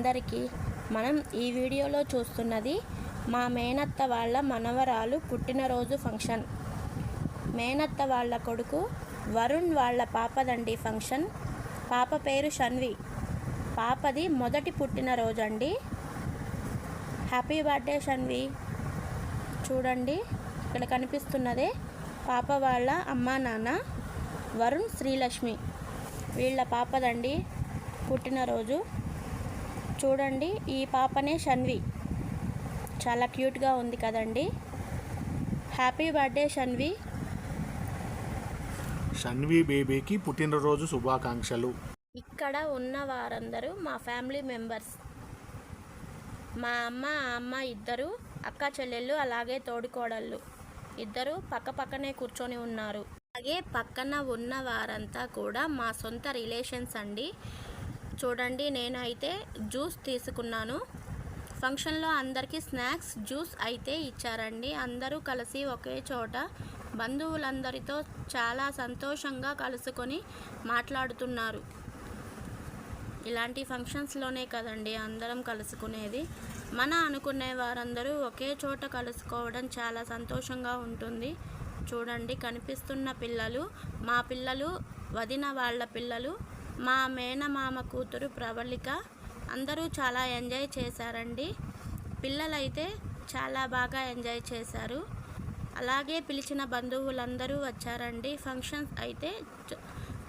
అందరికీ మనం ఈ వీడియోలో చూస్తున్నది మా మేనత్త వాళ్ళ మనవరాలు పుట్టినరోజు ఫంక్షన్. మేనత్త వాళ్ళ కొడుకు వరుణ్ వాళ్ళ పాపదండి ఫంక్షన్. పాప పేరు షన్వి. పాపది మొదటి పుట్టినరోజు అండి హ్యాపీ బర్త్డే షన్వి. చూడండి ఇక్కడ కనిపిస్తున్నదే పాప వాళ్ళ అమ్మా నాన్న వరుణ్ శ్రీలక్ష్మి. వీళ్ళ పాపదండి పుట్టినరోజు. చూడండి ఈ పాపనే షన్వి. చాలా క్యూట్గా ఉంది కదండి. Happy birthday Shanvi. షన్వి బేబీకి పుట్టినరోజు శుభాకాంక్షలు. ఇక్కడ ఉన్న వారందరూ మా ఫ్యామిలీ మెంబర్స్. మా అమ్మ అమ్మ ఇద్దరు అక్క చెల్లెళ్ళు అలాగే తోడికోడళ్ళు. ఇద్దరు పక్క పక్కనే కూర్చొని ఉన్నారు. అలాగే పక్కన ఉన్న వారంతా కూడా మా సొంత రిలేషన్స్ అండి. చూడండి నేనైతే జ్యూస్ తీసుకున్నాను. ఫంక్షన్లో అందరికీ స్నాక్స్ జ్యూస్ అయితే ఇచ్చారండి. అందరూ కలిసి ఒకే చోట బంధువులందరితో చాలా సంతోషంగా కలుసుకొని మాట్లాడుతున్నారు. ఇలాంటి ఫంక్షన్స్లోనే కదండి అందరం కలుసుకునేది. మన అనుకునే వారందరూ ఒకే చోట కలుసుకోవడం చాలా సంతోషంగా ఉంటుంది. చూడండి కనిపిస్తున్న పిల్లలు మా పిల్లలు వదిన వాళ్ళ పిల్లలు మా మేనమామ కూతురు ప్రవళిక అందరూ చాలా ఎంజాయ్ చేశారండి. పిల్లలైతే చాలా బాగా ఎంజాయ్ చేశారు. అలాగే పిలిచిన బంధువులందరూ వచ్చారండి. ఫంక్షన్స్ అయితే చ-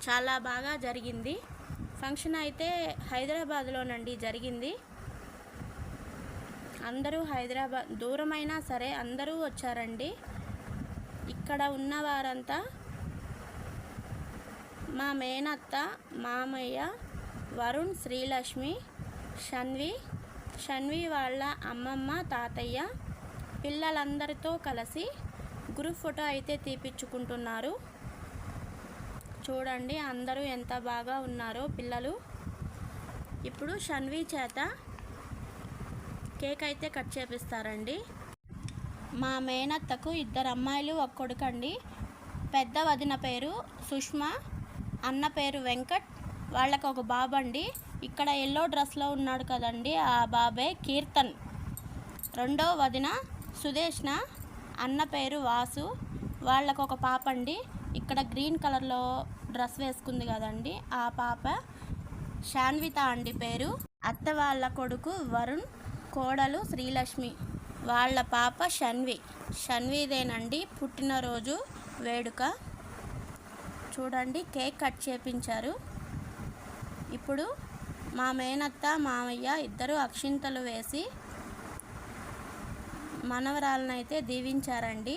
చాలా బాగా జరిగింది. ఫంక్షన్ అయితే హైదరాబాద్లోనండి జరిగింది. అందరూ హైదరాబాద్ దూరమైనా సరే అందరూ వచ్చారండి. ఇక్కడ ఉన్న వారంతా మా మేనత్త మామయ్య వరుణ్ శ్రీలక్ష్మి షన్వి షన్వి వాళ్ళ అమ్మమ్మ తాతయ్య పిల్లలందరితో కలిసి గ్రూప్ ఫోటో అయితే తీపిచ్చుకుంటున్నారు. చూడండి అందరూ ఎంత బాగా ఉన్నారో పిల్లలు. ఇప్పుడు షన్వి చేత కేక్ అయితే కట్ చేపిస్తారండి. మా మేనత్తకు ఇద్దరు అమ్మాయిలు ఒక కొడుకండి. పెద్ద వదిన పేరు సుష్మా అన్న పేరు వెంకట్. వాళ్ళకు ఒక బాబు అండి ఇక్కడ ఎల్లో డ్రెస్లో ఉన్నాడు కదండి ఆ బాబే కీర్తన్. రెండో వదిన సుదేష్ణ అన్న పేరు వాసు. వాళ్ళకు ఒక పాప అండి ఇక్కడ గ్రీన్ కలర్లో డ్రెస్ వేసుకుంది కదండి ఆ పాప. శాన్విత అండి పేరు. అత్త వాళ్ళ కొడుకు వరుణ్ కోడలు శ్రీలక్ష్మి. వాళ్ళ పాప షన్వి. షన్విదేనండి పుట్టినరోజు వేడుక. చూడండి కేక్ కట్ చేపించారు. ఇప్పుడు మా మేనత్త మామయ్య ఇద్దరు అక్షింతలు వేసి మనవరాలనైతే దీవించారండి.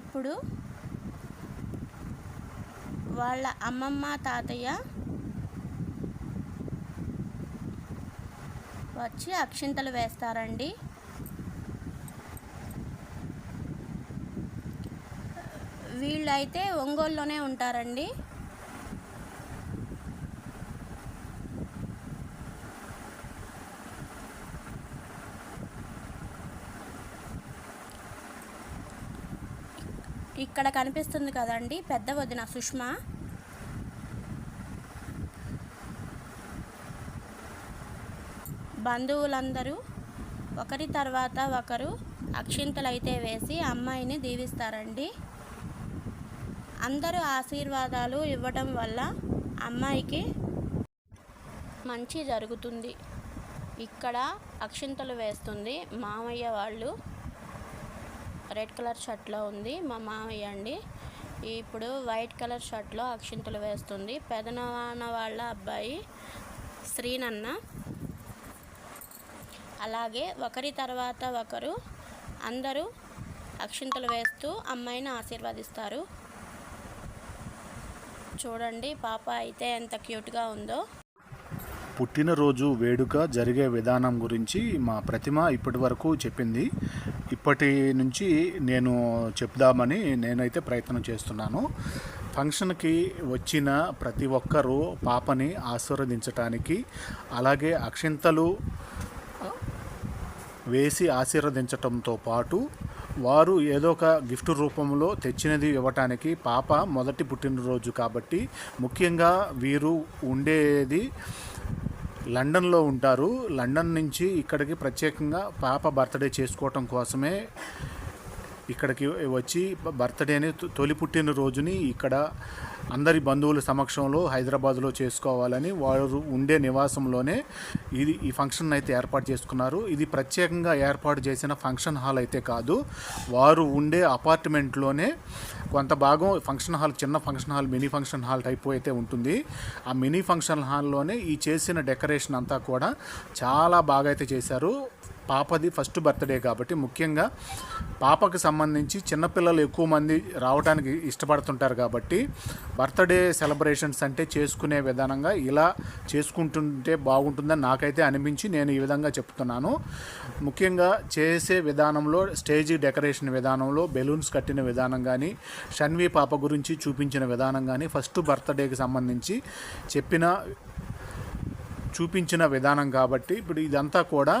ఇప్పుడు వాళ్ళ అమ్మమ్మ తాతయ్య వచ్చి అక్షింతలు వేస్తారండి. వీళ్ళైతే ఒంగోలులోనే ఉంటారండి. ఇక్కడ కనిపిస్తుంది కదండి పెద్ద వదిన సుష్మా. బంధువులందరూ ఒకరి తర్వాత ఒకరు అక్షింతలు అయితే వేసి అమ్మాయిని దీవిస్తారండి. అందరూ ఆశీర్వాదాలు ఇవ్వడం వల్ల అమ్మాయికి మంచి జరుగుతుంది. ఇక్కడ అక్షింతలు వేస్తుంది. మామయ్య వాళ్ళు రెడ్ కలర్ షర్ట్లో ఉంది. మా మామయ్య అండి. ఇప్పుడు వైట్ కలర్ షర్ట్లో అక్షింతలు వేస్తుంది. పెదనాన్న వాళ్ళ అబ్బాయి శ్రీనన్న. అలాగే ఒకరి తర్వాత ఒకరు అందరూ అక్షింతలు వేస్తూ అమ్మాయిని ఆశీర్వదిస్తారు. చూడండి పాప అయితే ఎంత క్యూట్గా ఉందో. పుట్టినరోజు వేడుక జరిగే విధానం గురించి మా ప్రతిమ ఇప్పటి వరకు చెప్పింది. ఇప్పటి నుంచి నేను చెప్దామని నేనైతే ప్రయత్నం చేస్తున్నాను. ఫంక్షన్కి వచ్చిన ప్రతి ఒక్కరూ పాపని ఆశీర్వదించటానికి అలాగే అక్షింతలు వేసి ఆశీర్వదించటంతో పాటు వారు ఏదో ఒక గిఫ్ట్ రూపంలో తెచ్చినది ఇవ్వటానికి పాప మొదటి పుట్టినరోజు కాబట్టి ముఖ్యంగా వీరు ఉండేది లండన్లో ఉంటారు. లండన్ నుంచి ఇక్కడికి ప్రత్యేకంగా పాప బర్త్డే చేసుకోవటం కోసమే ఇక్కడికి వచ్చి బర్త్డేని తొలి పుట్టిన రోజుని ఇక్కడ అందరి బంధువుల సమక్షంలో హైదరాబాద్లో చేసుకోవాలని వారు ఉండే నివాసంలోనే ఇది ఈ ఫంక్షన్ అయితే ఏర్పాటు చేసుకున్నారు. ఇది ప్రత్యేకంగా ఏర్పాటు చేసిన ఫంక్షన్ హాల్ అయితే కాదు. వారు ఉండే అపార్ట్మెంట్లోనే కొంత భాగం ఫంక్షన్ హాల్ చిన్న function hall mini function hall type అయితే ఉంటుంది. ఆ మినీ ఫంక్షన్ హాల్లోనే ఈ చేసిన డెకరేషన్ అంతా కూడా చాలా బాగా అయితే చేశారు. పాపది ఫస్ట్ బర్త్డే కాబట్టి ముఖ్యంగా పాపకు సంబంధించి చిన్నపిల్లలు ఎక్కువ మంది రావడానికి ఇష్టపడుతుంటారు కాబట్టి బర్త్డే సెలబ్రేషన్స్ అంటే చేసుకునే విధానంగా ఇలా చేసుకుంటుంటే బాగుంటుందని నాకైతే అనిపించి నేను ఈ విధంగా చెప్తున్నాను. ముఖ్యంగా చేసే విధానంలో స్టేజ్ డెకరేషన్ విధానంలో బెలూన్స్ కట్టిన విధానం కానీ షన్వి పాప గురించి చూపించిన విధానం కానీ ఫస్ట్ బర్త్డేకి సంబంధించి చెప్పిన చూపించిన విధానం కాబట్టి ఇప్పుడు ఇదంతా కూడా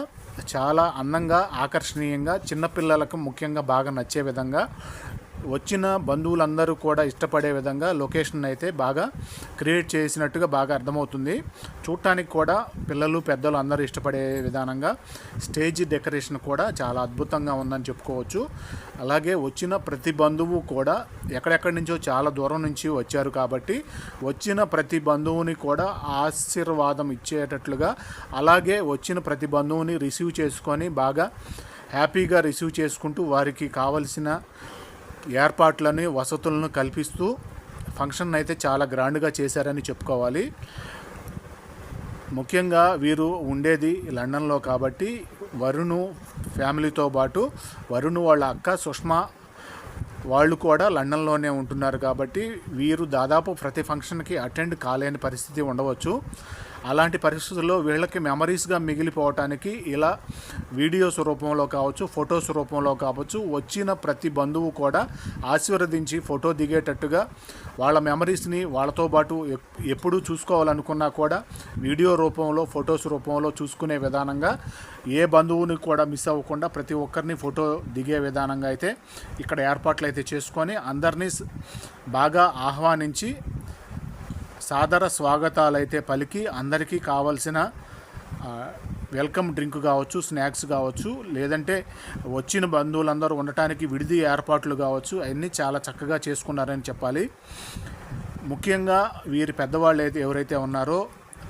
చాలా అందంగా ఆకర్షణీయంగా చిన్నపిల్లలకు ముఖ్యంగా బాగా నచ్చే విధంగా వచ్చిన బంధువులందరూ కూడా ఇష్టపడే విధంగా లొకేషన్ అయితే బాగా క్రియేట్ చేసినట్టుగా బాగా అర్థమవుతుంది. చూడటానికి కూడా పిల్లలు పెద్దలు అందరూ ఇష్టపడే విధానంగా స్టేజ్ డెకరేషన్ కూడా చాలా అద్భుతంగా ఉందని చెప్పుకోవచ్చు. అలాగే వచ్చిన ప్రతి బంధువు కూడా ఎక్కడెక్కడి నుంచో చాలా దూరం నుంచి వచ్చారు కాబట్టి వచ్చిన ప్రతి బంధువుని కూడా ఆశీర్వాదం ఇచ్చేటట్లుగా అలాగే వచ్చిన ప్రతి బంధువుని రిసీవ్ చేసుకొని బాగా హ్యాపీగా రిసీవ్ చేసుకుంటూ వారికి కావలసిన ఏర్పాట్లని వసతులను కల్పిస్తూ ఫంక్షన్ అయితే చాలా గ్రాండ్గా చేశారని చెప్పుకోవాలి. ముఖ్యంగా వీరు ఉండేది లండన్లో కాబట్టి వరుణు ఫ్యామిలీతో పాటు వరుణు వాళ్ళ అక్క సుష్మా వాళ్ళు కూడా లండన్లోనే ఉంటున్నారు కాబట్టి వీరు దాదాపు ప్రతి ఫంక్షన్కి అటెండ్ కాలేని పరిస్థితి ఉండవచ్చు. అలాంటి పరిస్థితుల్లో వీళ్ళకి మెమరీస్గా మిగిలిపోవటానికి ఇలా వీడియోస్ రూపంలో కావచ్చు ఫొటోస్ రూపంలో కావచ్చు వచ్చిన ప్రతి బంధువు కూడా ఆశీర్వదించి ఫోటో దిగేటట్టుగా వాళ్ళ మెమరీస్ని వాళ్ళతో పాటు ఎప్పుడూ చూసుకోవాలనుకున్నా కూడా వీడియో రూపంలో ఫొటోస్ రూపంలో చూసుకునే విధానంగా ఏ బంధువుని కూడా మిస్ అవ్వకుండా ప్రతి ఒక్కరిని ఫోటో దిగే విధానంగా అయితే ఇక్కడ ఏర్పాట్లు అయితే చేసుకొని అందరినీ బాగా ఆహ్వానించి సాదర స్వాగతాలైతే పలికి అందరికీ కావలసిన వెల్కమ్ డ్రింక్ కావచ్చు స్నాక్స్ కావచ్చు లేదంటే వచ్చిన బంధువులందరూ ఉండటానికి విడిది ఏర్పాట్లు కావచ్చు అవన్నీ చాలా చక్కగా చేసుకున్నారని చెప్పాలి. ముఖ్యంగా వీరి పెద్దవాళ్ళు అయితే ఎవరైతే ఉన్నారో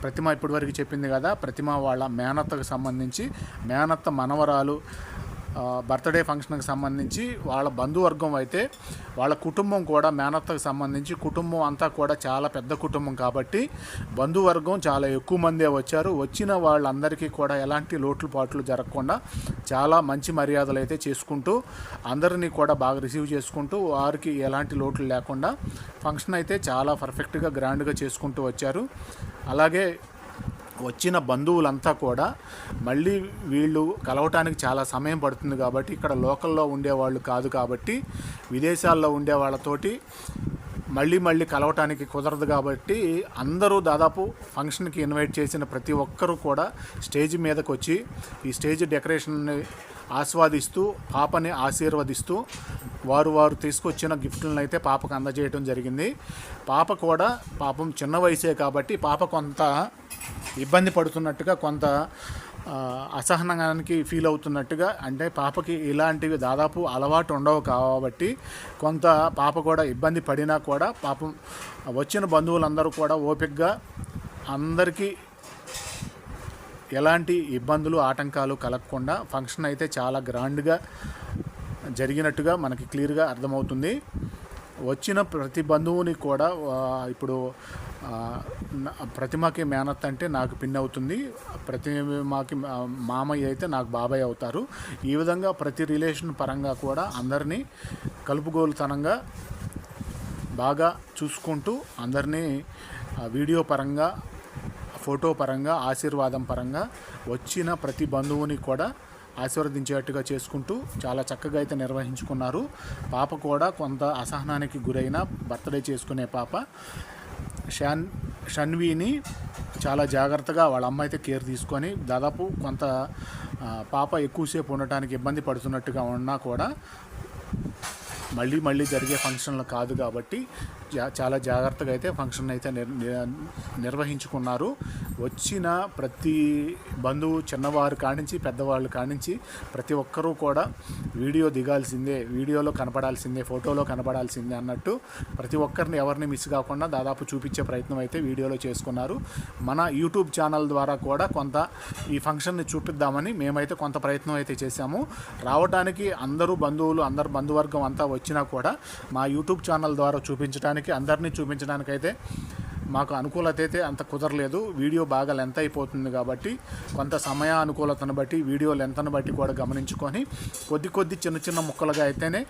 ప్రతిమ ఇప్పటివరకు చెప్పింది కదా ప్రతిమ వాళ్ళ మేనత్తకు సంబంధించి మేనత్త మనవరాలు బర్త్డే ఫంక్షన్కి సంబంధించి వాళ్ళ బంధువర్గం అయితే వాళ్ళ కుటుంబం కూడా మేనత్తకు సంబంధించి కుటుంబం అంతా కూడా చాలా పెద్ద కుటుంబం కాబట్టి బంధువర్గం చాలా ఎక్కువ మందే వచ్చారు. వచ్చిన వాళ్ళందరికీ కూడా ఎలాంటి లోట్లు పాట్లు జరగకుండా చాలా మంచి మర్యాదలు అయితే చేసుకుంటూ అందరినీ కూడా బాగా రిసీవ్ చేసుకుంటూ వారికి ఎలాంటి లోట్లు లేకుండా ఫంక్షన్ అయితే చాలా పర్ఫెక్ట్గా గ్రాండ్గా చేసుకుంటూ వచ్చారు. అలాగే వచ్చిన బంధువులంతా కూడా మళ్ళీ వీళ్ళు కలవటానికి చాలా సమయం పడుతుంది కాబట్టి ఇక్కడ లోకల్లో ఉండేవాళ్ళు కాదు కాబట్టి విదేశాల్లో ఉండే వాళ్ళతోటి మళ్ళీ మళ్ళీ కలవటానికి కుదరదు కాబట్టి అందరూ దాదాపు ఫంక్షన్కి ఇన్వైట్ చేసిన ప్రతి ఒక్కరూ కూడా స్టేజ్ మీదకి వచ్చి ఈ స్టేజ్ డెకరేషన్ని ఆస్వాదిస్తూ పాపని ఆశీర్వదిస్తూ వారు వారు తీసుకొచ్చిన గిఫ్ట్లను అయితే పాపకు అందజేయడం జరిగింది. పాప కూడా పాపం చిన్న వయసే కాబట్టి పాప కొంత ఇబ్బంది పడుతున్నట్టుగా కొంత అసహనానికి ఫీల్ అవుతున్నట్టుగా అంటే పాపకి ఇలాంటివి దాదాపు అలవాటు ఉండవు కాబట్టి కొంత పాప కూడా ఇబ్బంది పడినా కూడా పాపం వచ్చిన బంధువులందరూ కూడా ఓపికగా అందరికీ ఎలాంటి ఇబ్బందులు ఆటంకాలు కలగకుండా ఫంక్షన్ అయితే చాలా గ్రాండ్గా జరిగినట్టుగా మనకి క్లియర్గా అర్థమవుతుంది. వచ్చిన ప్రతి బంధువుని కూడా ఇప్పుడు ప్రతిమకి మేనత్ అంటే నాకు పిన్ అవుతుంది. ప్రతిమకి మా- మామయ్య అయితే నాకు బాబాయ్ అవుతారు. ఈ విధంగా ప్రతి రిలేషన్ పరంగా కూడా అందరినీ కలుపుగోలుతనంగా బాగా చూసుకుంటూ అందరినీ వీడియో పరంగా ఫోటో పరంగా ఆశీర్వాదం పరంగా వచ్చిన ప్రతి బంధువుని కూడా ఆశీర్వదించేట్టుగా చేసుకుంటూ చాలా చక్కగా అయితే నిర్వహించుకున్నారు. పాప కూడా కొంత అసహనానికి గురైన బర్త్డే చేసుకునే పాప. షాన్ షన్వీని చాలా జాగ్రత్తగా వాళ్ళ అమ్మ అయితే కేర్ తీసుకొని దాదాపు కొంత పాప ఎక్కువసేపు ఉండటానికి ఇబ్బంది పడుతున్నట్టుగా ఉన్నా కూడా మళ్ళీ మళ్ళీ జరిగే ఫంక్షన్లు కాదు కాబట్టి జా- చాలా జాగ్రత్తగా అయితే ఫంక్షన్ అయితే నిర్ నిర్వహించుకున్నారు. వచ్చిన ప్రతి బంధువు చిన్నవారు కానించి పెద్దవాళ్ళు కానించి ప్రతి ఒక్కరూ కూడా వీడియో దిగాల్సిందే వీడియోలో కనపడాల్సిందే ఫోటోలో కనపడాల్సిందే అన్నట్టు ప్రతి ఒక్కరిని ఎవరిని మిస్ కాకుండా దాదాపు చూపించే ప్రయత్నం అయితే వీడియోలో చేసుకున్నారు. మన యూట్యూబ్ ఛానల్ ద్వారా కూడా కొంత ఈ ఫంక్షన్ని చూపిద్దామని మేమైతే కొంత ప్రయత్నం అయితే చేశాము. రావడానికి అందరూ బంధువులు అందరు బంధువర్గం అంతా వచ్చినా కూడా మా యూట్యూబ్ ఛానల్ ద్వారా చూపించడానికి అందరినీ చూపించడానికైతే మాకు అనుకూలత అయితే అంత కుదరలేదు. వీడియో బాగా లెంత్ అయిపోతుంది కాబట్టి కొంత సమయ అనుకూలతను బట్టి వీడియో లెంత్ను బట్టి కూడా గమనించుకొని కొద్ది కొద్ది చిన్న చిన్న ముక్కలుగా అయితేనే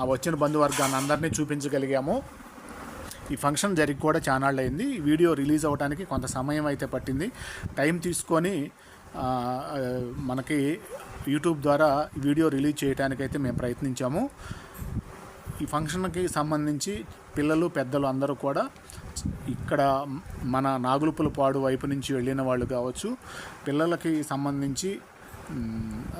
ఆ వచ్చిన బంధువర్గాన్ని అందరినీ చూపించగలిగాము. ఈ ఫంక్షన్ జరిగి కూడా చానాళ్ళు అయింది వీడియో రిలీజ్ అవ్వడానికి కొంత సమయం అయితే పట్టింది. టైం తీసుకొని మనకి యూట్యూబ్ ద్వారా వీడియో రిలీజ్ చేయడానికైతే అయితే మేము ప్రయత్నించాము. ఈ ఫంక్షన్కి సంబంధించి పిల్లలు పెద్దలు అందరూ కూడా ఇక్కడ మన నాగులుపులపాడు వైపు నుంచి వెళ్ళిన వాళ్ళు కావచ్చు పిల్లలకి సంబంధించి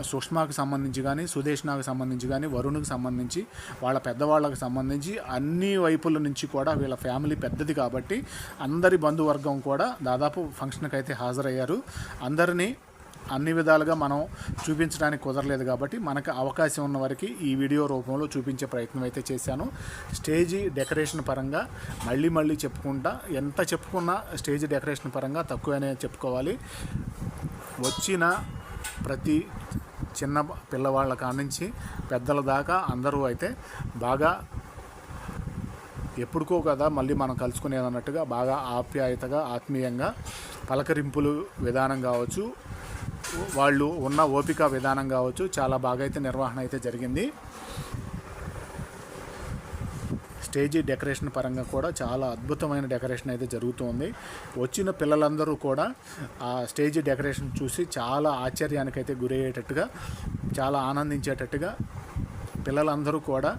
సుష్మాకి సంబంధించి కానీ సుదేష్నాకి సంబంధించి కానీ వరుణ్కి సంబంధించి వాళ్ళ పెద్దవాళ్ళకి సంబంధించి అన్ని వైపుల నుంచి కూడా వీళ్ళ ఫ్యామిలీ పెద్దది కాబట్టి అందరి బంధువర్గం కూడా దాదాపు ఫంక్షన్కి అయితే హాజరయ్యారు. అందరినీ అన్ని విధాలుగా మనం చూపించడానికి కుదరలేదు కాబట్టి మనకు అవకాశం ఉన్న వరకు ఈ వీడియో రూపంలో చూపించే ప్రయత్నం అయితే చేశాను. స్టేజీ డెకరేషన్ పరంగా మళ్ళీ మళ్ళీ చెప్పుకుంటా ఎంత చెప్పుకున్నా స్టేజ్ డెకరేషన్ పరంగా తక్కువనే చెప్పుకోవాలి. వచ్చిన ప్రతి చిన్న పిల్లవాళ్ళ కానించి పెద్దల దాకా అందరూ అయితే బాగా ఎప్పుడుకో కదా మళ్ళీ మనం కలుసుకునేది అన్నట్టుగా బాగా ఆప్యాయతగా ఆత్మీయంగా పలకరింపులు విధానం కావచ్చు. వాళ్ళు ఉన్న ఓపిక విధానం కావచ్చు చాలా బాగా అయితే నిర్వహణ అయితే జరిగింది. స్టేజీ డెకరేషన్ పరంగా కూడా చాలా అద్భుతమైన డెకరేషన్ అయితే జరుగుతుంది. వచ్చిన పిల్లలందరూ కూడా ఆ స్టేజీ డెకరేషన్ చూసి చాలా ఆశ్చర్యానికైతే గురయ్యేటట్టుగా చాలా ఆనందించేటట్టుగా పిల్లలందరూ కూడా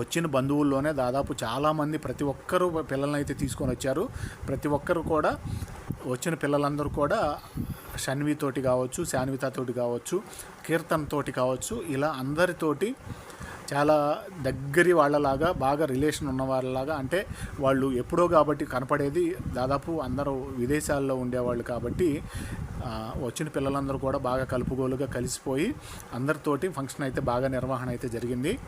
వచ్చిన బంధువుల్లోనే దాదాపు చాలామంది ప్రతి ఒక్కరూ పిల్లల్ని అయితే తీసుకొని వచ్చారు. ప్రతి ఒక్కరు కూడా వచ్చిన పిల్లలందరూ కూడా షన్వితోటి కావచ్చు శాన్వితతోటి కావచ్చు కీర్తన్ తోటి కావచ్చు ఇలా అందరితోటి చాలా దగ్గరి వాళ్ళలాగా బాగా రిలేషన్ ఉన్న వాళ్ళలాగా అంటే వాళ్ళు ఎప్పుడో కాబట్టి కనపడేది దాదాపు అందరూ విదేశాల్లో ఉండేవాళ్ళు కాబట్టి వచ్చిన పిల్లలందరూ కూడా బాగా కలుపుగోలుగా కలిసిపోయి అందరితోటి ఫంక్షన్ అయితే బాగా నిర్వహణ అయితే జరిగింది.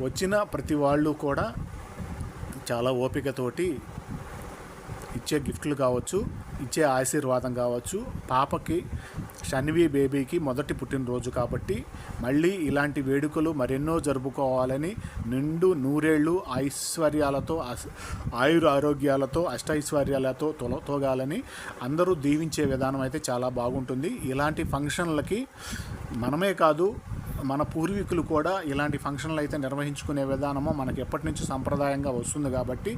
వచ్చిన ప్రతి వాళ్ళు కూడా చాలా ఓపికతోటి ఇచ్చే గిఫ్ట్లు కావచ్చు ఇచ్చే ఆశీర్వాదం కావచ్చు. పాపకి షన్వి బేబీకి మొదటి పుట్టినరోజు కాబట్టి మళ్ళీ ఇలాంటి వేడుకలు మరెన్నో జరుపుకోవాలని నిండు నూరేళ్ళు ఐశ్వర్యాలతో ఆయుర ఆరోగ్యాలతో అష్టైశ్వర్యాలతో తొల తోగాలని అందరూ దీవించే విధానం అయితే చాలా బాగుంటుంది. ఇలాంటి ఫంక్షన్లకి మనమే కాదు మన పూర్వీకులు కూడా ఇలాంటి ఫంక్షన్లు అయితే నిర్వహించుకునే విధానము మనకి ఎప్పటి నుంచి సాంప్రదాయంగా వస్తుంది కాబట్టి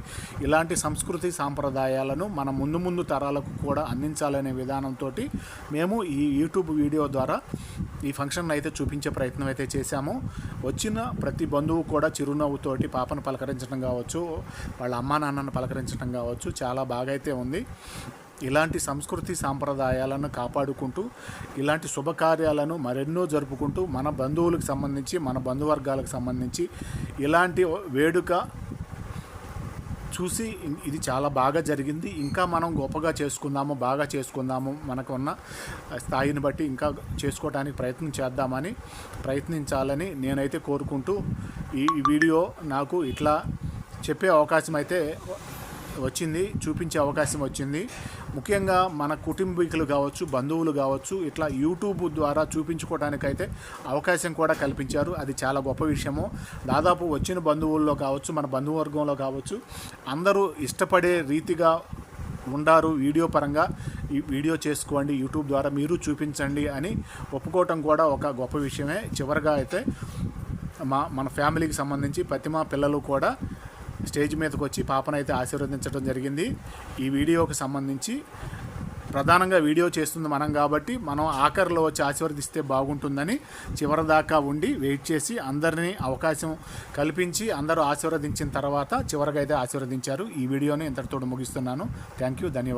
ఇలాంటి సంస్కృతి సాంప్రదాయాలను మన ముందు ముందు తరాలకు కూడా అందించాలనే విధానంతో మేము ఈ యూట్యూబ్ వీడియో ద్వారా ఈ ఫంక్షన్ అయితే చూపించే ప్రయత్నం అయితే చేశాము. వచ్చిన ప్రతి బంధువు కూడా చిరునవ్వుతోటి పాపను పలకరించడం కావచ్చు వాళ్ళ అమ్మా నాన్నను పలకరించడం కావచ్చు చాలా బాగా అయితే ఉంది. ఇలాంటి సంస్కృతి సాంప్రదాయాలను కాపాడుకుంటూ ఇలాంటి శుభకార్యాలను మరెన్నో జరుపుకుంటూ మన బంధువులకు సంబంధించి మన బంధువర్గాలకు సంబంధించి ఇలాంటి వేడుక చూసి ఇది చాలా బాగా జరిగింది. ఇంకా మనం గొప్పగా చేసుకుందాము బాగా చేసుకుందాము మనకు ఉన్న స్థాయిని బట్టి ఇంకా చేసుకోవడానికి ప్రయత్నం చేద్దామని ప్రయత్నించాలని నేనైతే కోరుకుంటూ ఈ వీడియో నాకు ఇట్లా చెప్పే అవకాశం అయితే వచ్చింది చూపించే అవకాశం వచ్చింది. ముఖ్యంగా మన కుటుంబీకులు కావచ్చు బంధువులు కావచ్చు ఇట్లా యూట్యూబ్ ద్వారా చూపించుకోవడానికైతే అవకాశం కూడా కల్పించారు. అది చాలా గొప్ప విషయము. దాదాపు వచ్చిన బంధువుల్లో కావచ్చు మన బంధువర్గంలో కావచ్చు అందరూ ఇష్టపడే రీతిగా ఉండారు వీడియో పరంగా. ఈ వీడియో చేసుకోండి యూట్యూబ్ ద్వారా మీరు చూపించండి అని ఒప్పుకోవటం కూడా ఒక గొప్ప విషయమే. చివరిగా అయితే మా మన ఫ్యామిలీకి సంబంధించి ప్రతిమ పిల్లలు కూడా స్టేజ్ మీదకి వచ్చి పాపనైతే ఆశీర్వదించడం జరిగింది. ఈ వీడియోకి సంబంధించి ప్రధానంగా వీడియో చేస్తుంది మనం కాబట్టి మనం ఆఖరిలో వచ్చి ఆశీర్వదిస్తే బాగుంటుందని చివరిదాకా ఉండి వెయిట్ చేసి అందరినీ అవకాశం కల్పించి అందరూ ఆశీర్వదించిన తర్వాత చివరిగా అయితే ఆశీర్వదించారు. ఈ వీడియోని ఇంతటితో ముగిస్తున్నాను. Thank you. ధన్యవాదాలు.